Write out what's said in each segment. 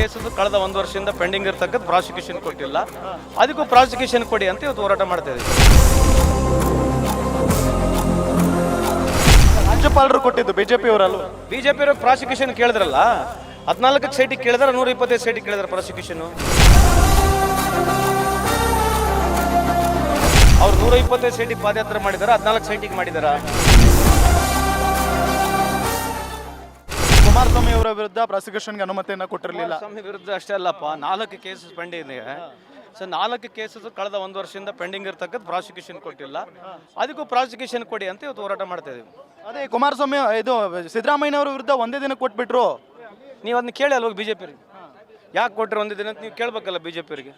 Cases ಕಳೆದ ಒಂದು ವರ್ಷದಿಂದ ಪೆಂಡಿಂಗ್ ಇರ್ತಕ್ಕಂಥ ಪ್ರಾಸಿಕ್ಯೂಷನ್ ಕೊಟ್ಟಿಲ್ಲ. ಅದಕ್ಕೂ ಪ್ರಾಸಿಕ್ಯೂಷನ್ ಕೊಡಿ ಅಂತ ಇವತ್ತು ಹೋರಾಟ ಮಾಡ್ತಾ ಇದ್ದೀವಿ. ರಾಜ್ಯಪಾಲರು ಕೊಟ್ಟಿದ್ದು ಬಿಜೆಪಿ ಅವರಲ್ಲ ಬಿಜೆಪಿ ಅವರು ಪ್ರಾಸಿಕ್ಯೂಷನ್ ಕೇಳಿದ್ರಲ್ಲ? ಹದಿನಾಲ್ಕು ಸೈಟಿಗೆ ಕೇಳಿದ್ರೆ ನೂರ ಇಪ್ಪತ್ತೈದು ಸೈಟಿಗೆ ಕೇಳಿದ್ರೆ ಪ್ರಾಸಿಕ್ಯೂಷನ್ ಅವ್ರು ನೂರ ಇಪ್ಪತ್ತೈದು ಸೈಟಿಗೆ ಪಾದಯಾತ್ರೆ ಮಾಡಿದಾರ ಹದಿನಾಲ್ಕು ಸೈಟಿಗೆ ಮಾಡಿದಾರ? ಕುಮಾರಸ್ವಾಮಿ ಅವರ ವಿರುದ್ಧ ಪ್ರಾಸಿಕ್ಯೂಷನ್ಗೆ ಅನುಮತಿಯನ್ನು ಕೊಟ್ಟಿರಲಿಲ್ಲ. ಸ್ವಾಮಿ ವಿರುದ್ಧ ಅಷ್ಟೇ ಅಲ್ಲಪ್ಪ ನಾಲ್ಕು ಕೇಸಸ್ ಪೆಂಡಿಂಗ್ ಇದೆ. ಸೊ ನಾಲ್ಕು ಕೇಸಸ್ ಕಳೆದ ಒಂದು ವರ್ಷದಿಂದ ಪೆಂಡಿಂಗ್ ಇರ್ತಕ್ಕಂಥ ಪ್ರಾಸಿಕ್ಯೂಷನ್ ಕೊಟ್ಟಿಲ್ಲ. ಅದಕ್ಕೂ ಪ್ರಾಸಿಕ್ಯೂಷನ್ ಕೊಡಿ ಅಂತ ಇವತ್ತು ಹೋರಾಟ ಮಾಡ್ತಾ ಇದೀವಿ. ಅದೇ ಕುಮಾರಸ್ವಾಮಿ ಇದು ಸಿದ್ದರಾಮಯ್ಯ ಅವರ ವಿರುದ್ಧ ಒಂದೇ ದಿನ ಕೊಟ್ಬಿಟ್ರು. ನೀವು ಅದನ್ನ ಕೇಳಿ ಅಲ್ವಾಗ ಬಿ ಜೆ ಪಿರಿಗೆ ಯಾಕೆ ಕೊಟ್ಟರು ಒಂದೇ ದಿನ ಅಂತ ನೀವು ಕೇಳಬೇಕಲ್ಲ ಬಿ ಜೆ ಪಿಯವರಿಗೆ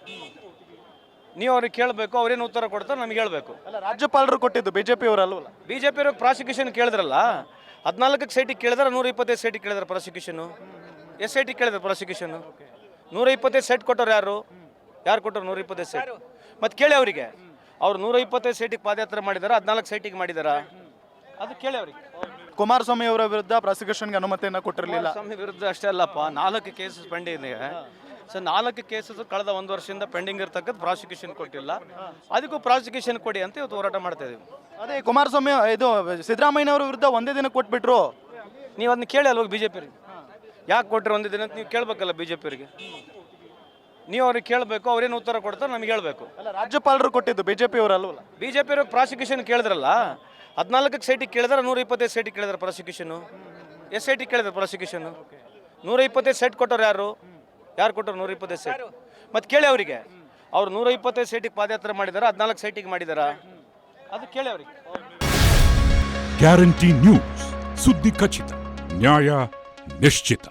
ನೀವು ಅವ್ರಿಗೆ ಕೇಳಬೇಕು ಅವ್ರೇನು ಉತ್ತರ ಕೊಡ್ತಾರೆ ನಮ್ಗೆ ಹೇಳಬೇಕು. ಅಲ್ಲ ರಾಜ್ಯಪಾಲರು ಕೊಟ್ಟಿದ್ದು ಬಿಜೆಪಿ ಅವರಲ್ವಲ್ಲ ಬಿ ಜೆ ಪಿಯವ್ರಿಗೆ ಪ್ರಾಸಿಕ್ಯೂಷನ್ ಕೇಳಿದ್ರಲ್ಲ ಹದಿನಾಲ್ಕಕ್ಕೆ ಸೈಟಿಗೆ ಕೇಳಿದ್ರೆ ನೂರ ಇಪ್ಪತ್ತೈದು ಸೈಟಿಗೆ ಕೇಳಿದ್ರೆ ಪ್ರಾಸಿಕ್ಯೂಷನು ಎಷ್ಟು ಸೈಟಿಗೆ ಕೇಳಿದ್ರೆ ಪ್ರಾಸಿಕ್ಯೂಷನು ನೂರ ಇಪ್ಪತ್ತೈದು ಸೈಟ್ ಕೊಟ್ಟವ್ರು ಯಾರು? ಯಾರು ಕೊಟ್ಟರು ನೂರ ಇಪ್ಪತ್ತೈದು ಸೈಟ್? ಮತ್ತೆ ಕೇಳಿ ಅವರಿಗೆ. ಅವ್ರು ನೂರ ಇಪ್ಪತ್ತೈದು ಸೈಟಿಗೆ ಪಾದಯಾತ್ರೆ ಮಾಡಿದಾರ ಹದಿನಾಲ್ಕು ಸೈಟಿಗೆ ಮಾಡಿದಾರ? ಅದು ಕೇಳಿ ಅವ್ರಿಗೆ. ಕುಮಾರಸ್ವಾಮಿ ಅವರ ವಿರುದ್ಧ ಪ್ರಾಸಿಕ್ಯೂಷನ್ಗೆ ಅನುಮತಿಯನ್ನು ಕೊಟ್ಟಿರಲಿಲ್ಲ. ಸ್ವಾಮಿ ವಿರುದ್ಧ ಅಷ್ಟೇ ಅಲ್ಲಪ್ಪ ನಾಲ್ಕು ಕೇಸಸ್ ಪೆಂಡಿಂಗ್ ಇದೆ. ಸೊ ನಾಲ್ಕು ಕೇಸಸ್ ಕಳೆದ ಒಂದು ವರ್ಷದಿಂದ ಪೆಂಡಿಂಗ್ ಇರ್ತಕ್ಕಂಥ ಪ್ರಾಸಿಕ್ಯೂಷನ್ ಕೊಟ್ಟಿಲ್ಲ. ಅದಕ್ಕೂ ಪ್ರಾಸಿಕ್ಯೂಷನ್ ಕೊಡಿ ಅಂತ ಇವತ್ತು ಹೋರಾಟ ಮಾಡ್ತಾ ಇದೀವಿ ಅದೇ ಕುಮಾರಸ್ವಾಮಿ ಇದು ಸಿದ್ದರಾಮಯ್ಯವ್ರ ವಿರುದ್ಧ ಒಂದೇ ದಿನ ಕೊಟ್ಬಿಟ್ರು. ನೀವು ಅದನ್ನ ಕೇಳಿ ಅಲ್ವ ಬಿ ಜೆ ಯಾಕೆ ಕೊಟ್ಟರು ಒಂದೇ ದಿನ ಅಂತ ನೀವು ಕೇಳಬೇಕಲ್ಲ ಬಿ ಜೆ ಪಿಯವರಿಗೆ ನೀವು ಅವ್ರಿಗೆ ಕೇಳಬೇಕು ಅವ್ರೇನು ಉತ್ತರ ಕೊಡ್ತಾರೆ ನಮ್ಗೆ ಹೇಳಬೇಕು. ಅಲ್ಲ ರಾಜ್ಯಪಾಲರು ಕೊಟ್ಟಿದ್ದು ಬಿಜೆಪಿ ಅವರಲ್ವಲ್ಲ ಬಿ ಜೆ ಪಿಯವ್ರಿಗೆ ಪ್ರಾಸಿಕ್ಯೂಷನ್ ಕೇಳಿದ್ರಲ್ಲ? ಹದಿನಾಲ್ಕಕ್ಕೆ ಸೈಟಿಗೆ ಕೇಳಿದ್ರೆ ನೂರ ಇಪ್ಪತ್ತೈದು ಸೈಟಿಗೆ ಕೇಳಿದ್ರೆ ಪ್ರಾಸಿಕ್ಯೂಷನು ಎಷ್ಟು ಸೈಟಿಗೆ ಕೇಳಿದ್ರೆ ಪ್ರಾಸಿಕ್ಯೂಷನು ನೂರ ಇಪ್ಪತ್ತೈದು ಸೈಟ್ ಕೊಟ್ಟವ್ರು ಯಾರು? ಯಾರು ಕೊಟ್ಟರು ನೂರ ಇಪ್ಪತ್ತೈದು ಸೈಟ್? ಮತ್ತೆ ಕೇಳಿ ಅವರಿಗೆ. ಅವ್ರು ನೂರ ಇಪ್ಪತ್ತೈದು ಸೈಟಿಗೆ ಪಾದಯಾತ್ರೆ ಮಾಡಿದಾರೆ ಹದಿನಾಲ್ಕು ಸೈಟಿಗೆ ಮಾಡಿದಾರ? ಅದು ಕೇಳಿ ಗ್ಯಾರಂಟಿ ನ್ಯೂಸ್. ಸುದ್ದಿ ಖಚಿತ. ನ್ಯಾಯ ನಿಶ್ಚಿತ.